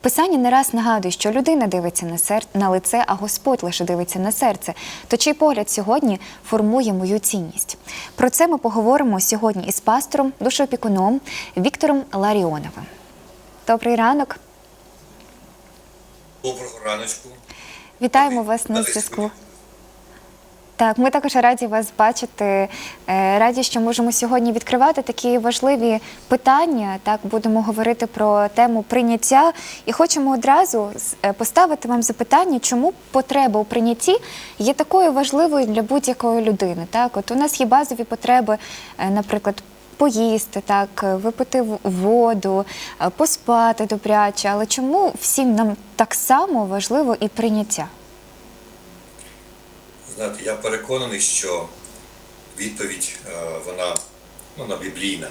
Писання не раз нагадує, що людина дивиться на сер... на лице, а Господь лише дивиться на серце. То чий погляд сьогодні формує мою цінність? Про це ми поговоримо сьогодні із пастором, душеопікуном Віктором Ларіоновим. Добрий ранок. Доброго раночку. Вітаємо вас на зв'язку. Так, ми також раді вас бачити. Е, Раді, що можемо сьогодні відкривати такі важливі питання. Так, будемо говорити про тему прийняття. І хочемо одразу е, поставити вам запитання, чому потреба у прийнятті є такою важливою для будь-якої людини. Так, от у нас є базові потреби, е, наприклад. Поїсти, так, випити воду, поспати добряче. Але чому всім нам так само важливо і прийняття? Знаєте, я переконаний, що відповідь е, вона, ну, вона біблійна.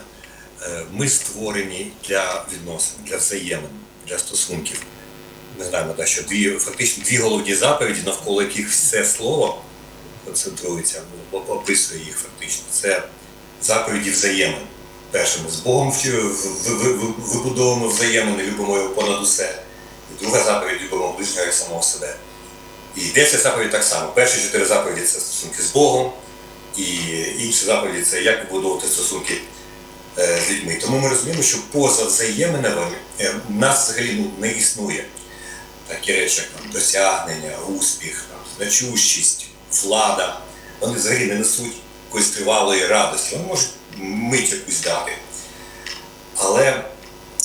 Е, Ми створені для відносин, для взаємин, для стосунків. Ми знаємо, так, що дві фактично дві головні заповіді, навколо яких все слово концентрується, ну, описує їх фактично. Це заповіді взаємин. Перше, ми з Богом вибудовуємо взаємини, любимо його понад усе. І друга заповідь любимо ближнього як самого себе. І йдеться заповідь так само. Перші чотири заповіді це стосунки з Богом, і інші заповіді це як побудовувати стосунки е, з людьми. Тому ми розуміємо, що поза взаєминами е, в нас взагалі ну, не існує такі речі, як там, досягнення, успіх, там, значущість, влада. Вони взагалі не несуть якоїсь тривалої радості. Вони можуть мить якусь дати. Але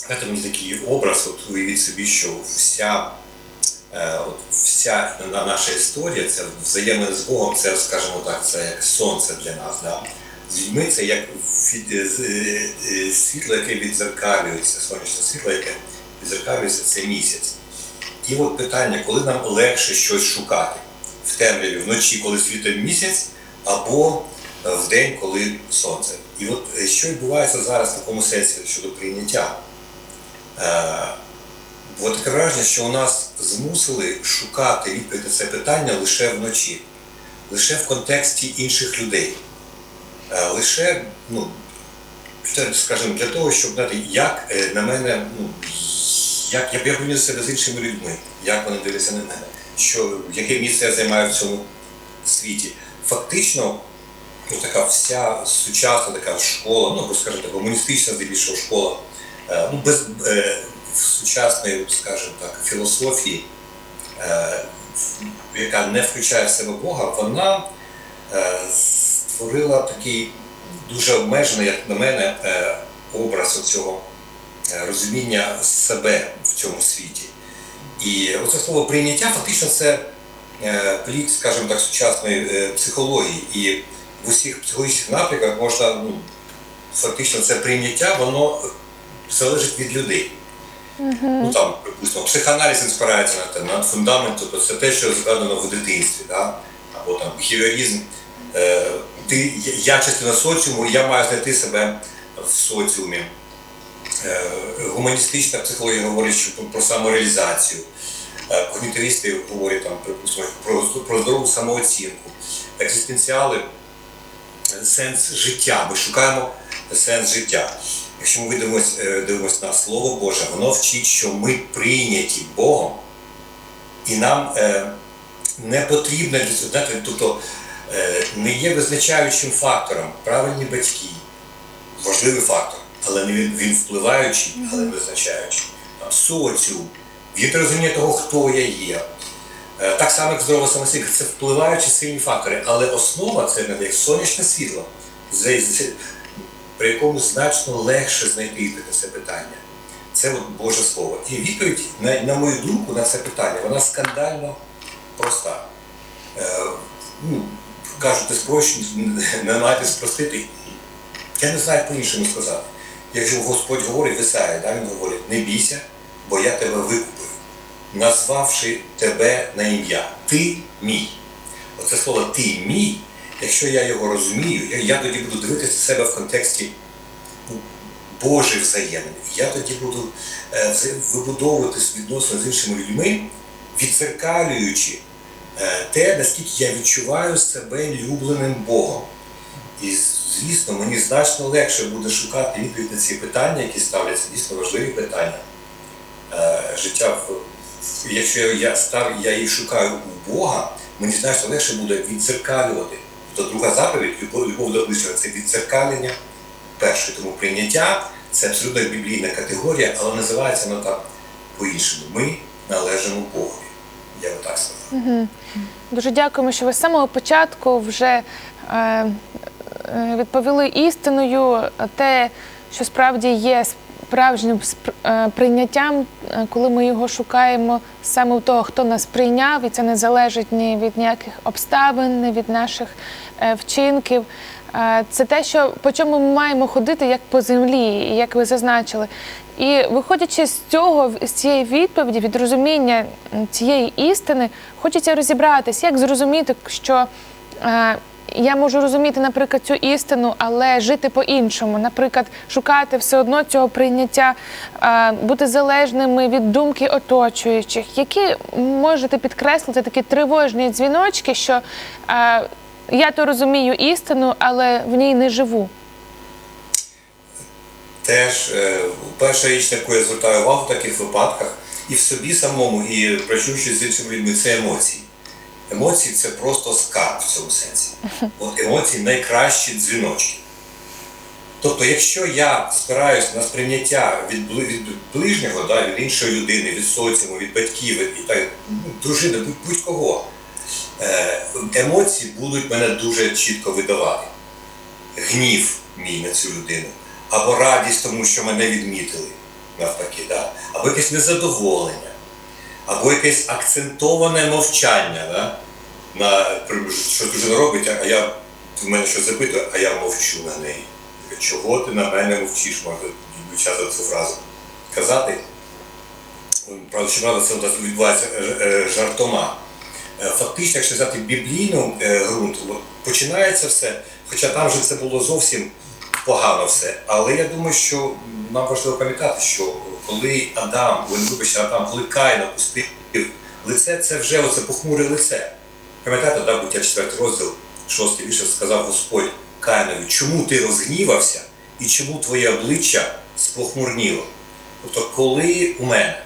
це мені такий образ, от уявіть собі, що вся вся наша історія, це взаємини з Богом, це, скажімо так, це як сонце для нас. Да? З людьми це як е, е, світло, яке відзеркалюється, сонячне світло, яке відзеркалюється, це місяць. І от питання, коли нам легше щось шукати в темряві, вночі, коли світить місяць, або е, в день, коли сонце. І от е, що відбувається зараз в такому сенсі щодо прийняття? Таке враження, що у нас змусили шукати відповідь на це питання лише вночі, лише в контексті інших людей, Е, лише, ну, скажімо, для того, щоб знати, як е, на мене, ну, як я б себе з іншими людьми, як вони дивляться на мене, що, яке місце я займаю в цьому світі. Фактично, ну, така вся сучасна така школа, ну, скажімо так, гуманістична здебільшого школа, е, ну, без, в сучасної, скажімо так, філософії, е, яка не включає в себе Бога, вона е, створила такий дуже обмежений, як на мене, е, образ цього розуміння себе в цьому світі. І оце слово прийняття фактично це плід, скажімо так, сучасної психології. І в усіх психологічних напрямках можна, ну, фактично, це прийняття, воно залежить від людей. Ну там, припустимо, психоаналіз він спирається на, те- на фундамент, тобто це те, що закладено в дитинстві, да? або там біхевіоризм. Е, ти, я частина соціуму, я маю знайти себе в соціумі. Е, гуманістична психологія говорить що про, самореалізацію. Е, когнітивісти говорять там, припустимо, про, про здорову самооцінку. Екзистенціали сенс життя. Ми шукаємо сенс життя. Якщо ми дивимося, дивимося на Слово Боже, воно вчить, що ми прийняті Богом, і нам е, не потрібно знаєте, тобто е, не є визначаючим фактором правильні батьки, важливий фактор, але не він, він впливаючий, але не визначаючий. Там, соціум, від розуміння того, хто я є. Е, Так само, як здорова самосвідка, це впливаючі сильні фактори, але основа це як сонячне світло, при якому значно легше знайти це питання. Це от Боже Слово. І відповідь, на, на мою думку, на це питання, вона скандально проста. Е, ну, кажуть, ти спрощу, намагайтесь спростити. Я не знаю, як по-іншому сказати. Якщо Господь говорить в Ісаї, да, він говорить, не бійся, бо я тебе викупив, назвавши тебе на ім'я. Ти мій. Оце слово ти мій, якщо я його розумію, я, я тоді буду дивитися себе в контексті ну, Божих взаємин. Я тоді буду е, вибудовувати відносини з іншими людьми, відзеркалюючи е, те, наскільки я відчуваю себе любленим Богом. І звісно, мені значно легше буде шукати відповідь на ці питання, які ставляться дійсно важливі питання. Е, життя в якщо я став, я їх шукаю у Бога, мені значно легше буде відзеркалювати. То друга заповідь, любов, до ближнього це відзеркалення перше. Тому прийняття це абсолютно біблійна категорія, але називається воно так по-іншому. Ми належимо Богові. Я би так сказав. Дуже дякуємо, що ви з самого початку вже е, е, відповіли істиною те, що справді є справжнім спр- е, прийняттям, е, коли ми його шукаємо саме у того, хто нас прийняв, і це не залежить ні від ніяких обставин, ні від наших е, вчинків. Це те, що по чому ми маємо ходити як по землі, як ви зазначили. І виходячи з цього, з цієї відповіді, від розуміння цієї істини, хочеться розібратись, як зрозуміти, що я можу розуміти, наприклад, цю істину, але жити по-іншому. Наприклад, шукати все одно цього прийняття, е, бути залежними від думки оточуючих. Які можете підкреслити такі тривожні дзвіночки, що е, я то розумію істину, але в ній не живу. Теж е, перша річ, на яку я звертаю увагу в таких випадках, і в собі самому, і працюючи з іншими людьми, це емоції. Емоції це просто скарб в цьому сенсі. От емоції найкращі дзвіночки. Тобто, якщо я спираюся на сприйняття від, ближнього, да, від іншої людини, від соціуму, від батьків і так, ну, дружини, будь- будь-кого, е, емоції будуть мене дуже чітко видавати. Гнів мій на цю людину, або радість тому, що мене відмітили, навпаки, да? або якесь незадоволення, або якесь акцентоване мовчання. Да? На, що дружина робить, а я в мене щось запитує, а я мовчу на неї. Чого ти на мене мовчиш, можна часто цю фразу казати. Правда, що правда, це відбувається е, е, жартома. Е, Фактично, якщо взяти біблійну ґрунт, починається все, хоча там вже це було зовсім погано все. Але я думаю, що нам важливо пам'ятати, що коли Адам, ой, вибачте, Адам, коли Каїн опустив лице, це вже оце похмуре лице. Пам'ятаєте, да, буття 4 розділ, 6 вірш, сказав Господь Каїнові, чому ти розгнівався і чому твоє обличчя спохмурніло? Тобто, коли у мене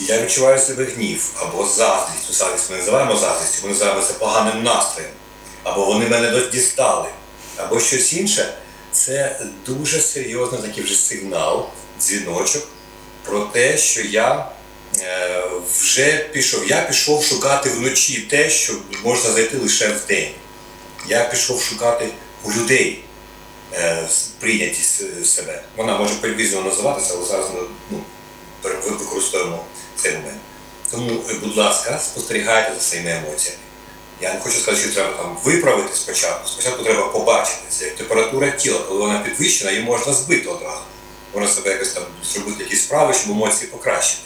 я відчуваю себе гнів або заздрість. Заздрість ми називаємо заздрістю, ми називаємо це поганим настроєм, або вони мене дістали, або щось інше. Це дуже серйозний такий вже сигнал, дзвіночок про те, що я е, вже пішов. Я пішов шукати вночі те, що можна знайти лише в день. Я пішов шукати у людей е, прийнятість себе. Вона може по-різному називатися, але зараз ми ну, використовуємо цей момент. Тому, е, будь ласка, спостерігайте за своїми емоціями. Я не хочу сказати, що треба там виправити спочатку. Спочатку треба побачити. Це як температура тіла, коли вона підвищена, її можна збити одразу. Можна себе якось там зробити якісь справи, щоб емоції покращити.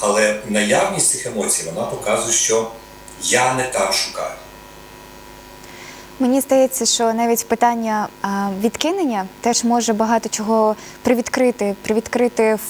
Але наявність цих емоцій вона показує, що я не там шукаю. Мені здається, що навіть питання відкинення теж може багато чого привідкрити, привідкрити в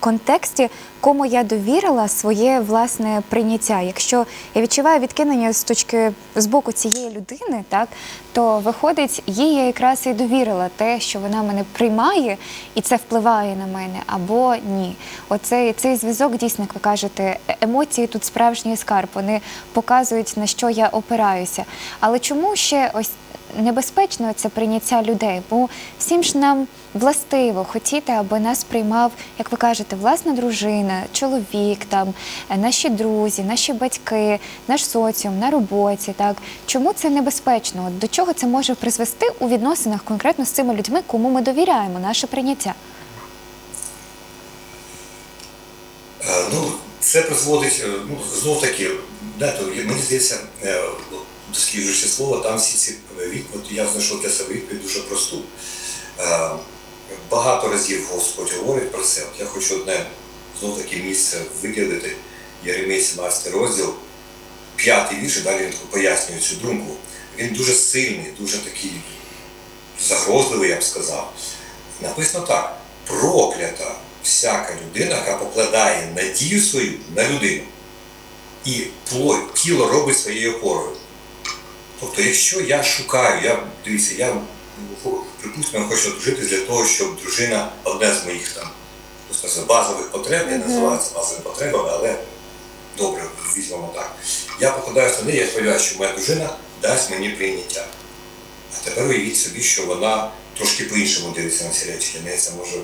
контексті, кому я довірила своє власне прийняття. Якщо я відчуваю відкинення з точки з боку цієї людини, так то виходить, їй я якраз і довірила те, що вона мене приймає, і це впливає на мене, або ні. Оцей цей зв'язок дійсно, як ви кажете, е- емоції тут справжній скарб. Вони показують на що я опираюся. Але чому ще ось небезпечно це прийняття людей? Бо всім ж нам властиво хотіти, аби нас приймав, як ви кажете, власна дружина, чоловік, там е, наші друзі, наші батьки, наш соціум на роботі. Так чому це небезпечно? До чого це може призвести у відносинах конкретно з цими людьми, кому ми довіряємо наше прийняття? Е, Ну, це призводить, е, ну, знов таки, знаєте, мені здається, досліджуючи слово, там всі ці відповіді, я знайшов для себе відповідь дуже просту. Е, Багато разів Господь говорить про це. От я хочу одне знов таки місце виділити. Єремій 17 розділ, п'ятий вірш, далі він пояснює цю думку. Він дуже сильний, дуже такий загрозливий, я б сказав. Написано так: проклята всяка людина, яка покладає надію свою на людину. І тіло робить своєю опорою. Тобто, якщо я шукаю, я дивіться, я ну, припустимо, хочу одружитись для того, щоб дружина, одне з моїх там базових потреб, я називаю це базовими потребами, але добре, візьмемо так. Я покладаюся на неї, я сподіваюся, що моя дружина дасть мені прийняття. А тепер уявіть собі, що вона трошки по-іншому дивиться на ці речі. Для неї це може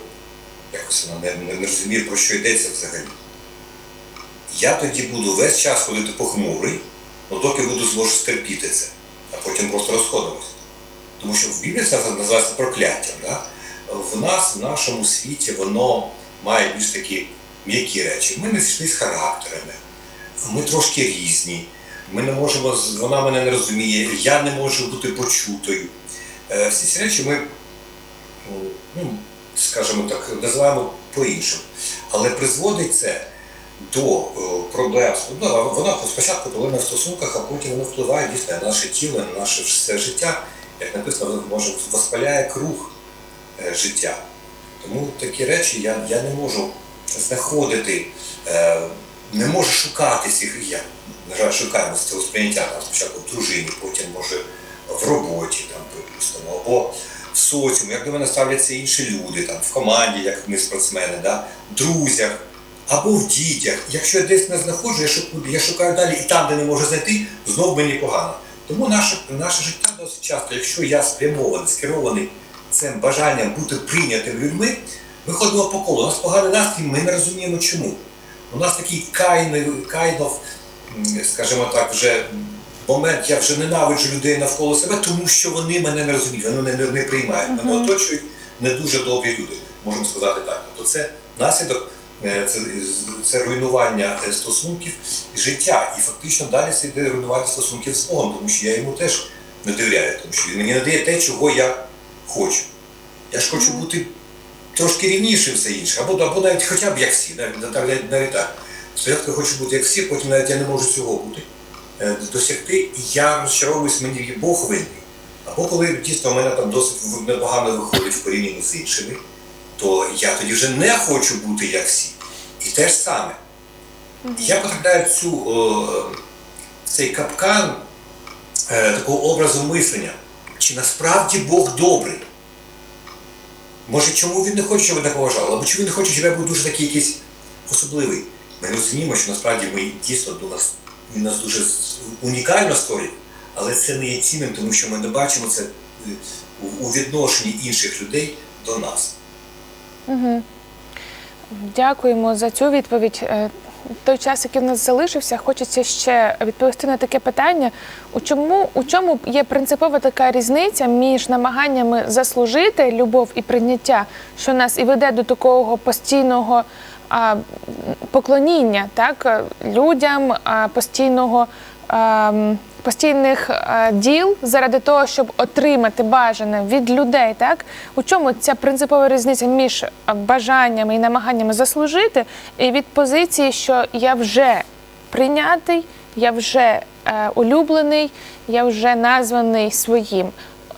якось вона не, не, розуміє, про що йдеться взагалі. Я тоді буду весь час ходити похмурий, ну доки буду зможу стерпіти це, а потім просто розходимося. Тому що в Біблії це називається прокляттям. Да? В нас, в нашому світі, воно має більш такі м'які речі. Ми не зійшли з характерами, ми трошки різні. Ми не можемо, вона мене не розуміє, я не можу бути почутою. Е, Всі ці речі ми, ну, скажімо так, називаємо по-іншому. Але призводить це до е, проблем. Ну, вона спочатку проблеми в стосунках, а потім воно впливає дійсно на наше тіло, на наше все життя. Як написано, може воспаляє круг е, життя. Тому такі речі я, я не можу знаходити, е, не можу шукати цих. Я, на жаль, шукаємо цього сприйняття там, спочатку в дружині, потім може в роботі, там, припустимо, або в соціумі, як до мене ставляться інші люди, там, в команді, як ми спортсмени, да, друзях, або в дітях. Якщо я десь не знаходжу, я шукаю, я шукаю далі і там, де не можу знайти, знов мені погано. Тому наше, наше життя досить часто, якщо я спрямований, скерований цим бажанням бути прийнятим людьми, ми ходимо по колу. У нас поганий настрій, ми не розуміємо чому. У нас такий кайнов, кайнов скажімо так, вже момент, я вже ненавиджу людей навколо себе, тому що вони мене не розуміють, вони не, не приймають. Мене оточують не дуже добрі люди, можемо сказати так. Тобто це наслідок, це, це руйнування е, стосунків життя. І фактично далі це йде руйнування стосунків з Богом, тому що я йому теж не довіряю, тому що він мені не дає те, чого я хочу. Я ж хочу бути трошки рівнішим все інше, або, або навіть хоча б як всі, навіть, навіть, навіть так. Спочатку хочу бути як всі, потім навіть я не можу цього бути, е, досягти, і я розчаровуюсь, мені є Бог винний. Або коли дійсно в мене там досить непогано виходить в порівнянні з іншими, то я тоді вже не хочу бути як всі. І те ж саме. Я потрапляю в цю, о, цей капкан е, такого образу мислення. Чи насправді Бог добрий? Може, чому він не хоче, щоб мене поважали? Або чому він не хоче, щоб я був дуже такий якийсь особливий? Ми розуміємо, що насправді ми дійсно до нас він нас дуже унікально створив, але це не є цінним, тому що ми не бачимо це е, у відношенні інших людей до нас. Дякуємо за цю відповідь. Е, Той час, який в нас залишився, хочеться ще відповісти на таке питання: у чому у чому є принципова така різниця між намаганнями заслужити любов і прийняття, що нас і веде до такого постійного а, поклоніння так, людям, а, постійного. а, Постійних е, діл заради того, щоб отримати бажане від людей, так у чому ця принципова різниця між е, бажаннями і намаганнями заслужити, і від позиції, що я вже прийнятий, я вже е, улюблений, я вже названий своїм.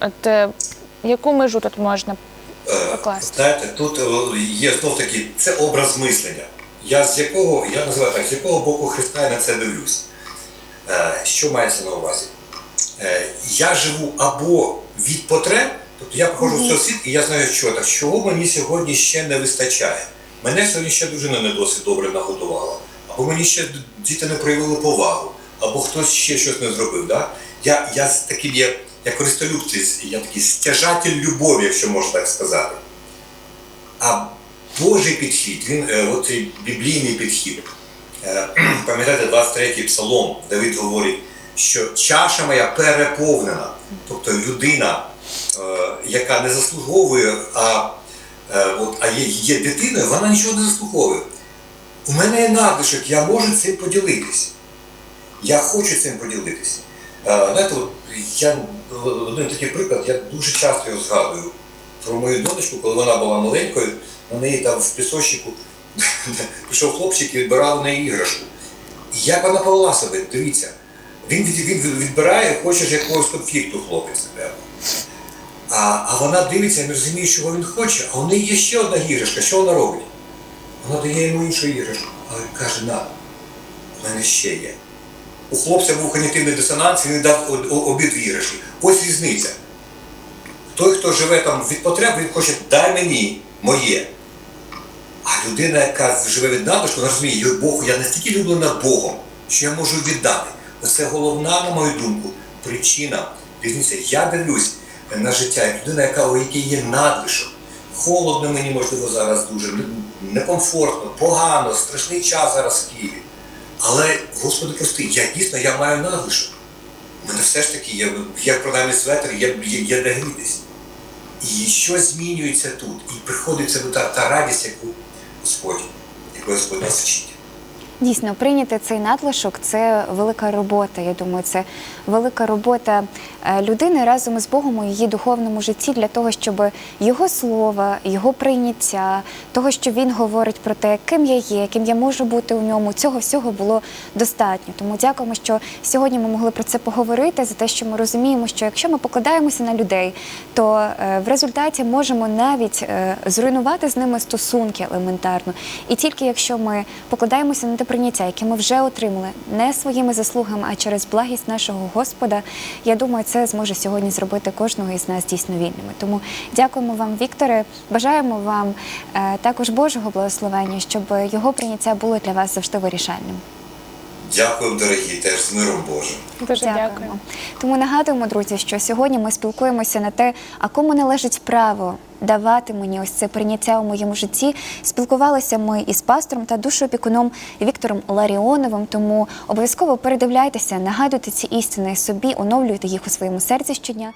От е, яку межу тут можна Е, Покласти. Знаєте, тут е, є знов таки це образ мислення. Я з якого, я називаю так, з якого боку Христа я на це дивлюсь. Е, Що мається на увазі? Е, Я живу або від потреб, тобто я приходжу в цей світ і я знаю, що так, чого мені сьогодні ще не вистачає. Мене сьогодні ще дружина не досить добре нагодувала, або мені ще діти не проявили повагу, або хтось ще щось не зробив. Да? Я, я з таким є, я користолюб, я такий стяжатель любові, якщо можна так сказати. А Божий підхід, він е, от біблійний підхід. Е, Пам'ятаєте, 23-й псалом, Давид говорить, що чаша моя переповнена. Тобто людина, е, яка не заслуговує, а, е, от, а є, є дитиною, вона нічого не заслуговує. У мене є надлишок, я можу цим поділитись. Я хочу цим поділитись. Знаєте, от я один такий приклад, я дуже часто його згадую про мою донечку, коли вона була маленькою, на неї там в пісочнику пішов хлопчик і відбирав неї іграшку. Як вона повела себе, дивіться, він, від- він відбирає, хоче ж якогось конфлікту хлопець. А, а вона дивиться не розуміє, чого він хоче, а у неї є ще одна іграшка. Що вона робить? Вона дає йому іншу іграшку, але каже, на, у мене ще є. У хлопця був когнітивний дисонанс, він дав обидві іграшки. Ось різниця. Той, хто живе там від потреб, він хоче дай мені моє. А людина, яка живе від надлишку, вона розуміє, «Йой, Бог, я настільки люблена Богом, що я можу віддати. Оце головна, на мою думку, причина. Різниця. Я дивлюсь на життя, як людина, яка у якій є надлишок. Холодно мені, можливо, зараз дуже некомфортно, погано, страшний час зараз в Києві. Але, Господи, прости, я дійсно я маю надлишок. У мене все ж таки є, є принаймні светр, є, є, є де грітись. І щось змінюється тут. І приходить це та, та радість, яку Господь, і Господь нас вчить. Дійсно, прийняти цей надлишок це велика робота. Я думаю, це велика робота е, людини разом із Богом у її духовному житті для того, щоб його слово, його прийняття, того, що він говорить про те, ким я є, ким я можу бути у ньому, цього всього було достатньо. Тому дякуємо, що сьогодні ми могли про це поговорити, за те, що ми розуміємо, що якщо ми покладаємося на людей, то е, в результаті можемо навіть е, зруйнувати з ними стосунки елементарно. І тільки якщо ми покладаємося на те прийняття, яке ми вже отримали, не своїми заслугами, а через благість нашого Господа, я думаю, це зможе сьогодні зробити кожного із нас дійсно вільними. Тому дякуємо вам, Вікторе. Бажаємо вам е, також Божого благословення, щоб його прийняття було для вас завжди вирішальним. Дякую, дорогі, теж з миром Божим. Дуже дякую. Тому нагадуємо, друзі, що сьогодні ми спілкуємося на те, а кому належить право давати мені ось це прийняття у моєму житті. Спілкувалися ми із пастором та душоопікуном Віктором Ларіоновим. Тому обов'язково передивляйтеся, нагадуйте ці істини собі, оновлюйте їх у своєму серці щодня.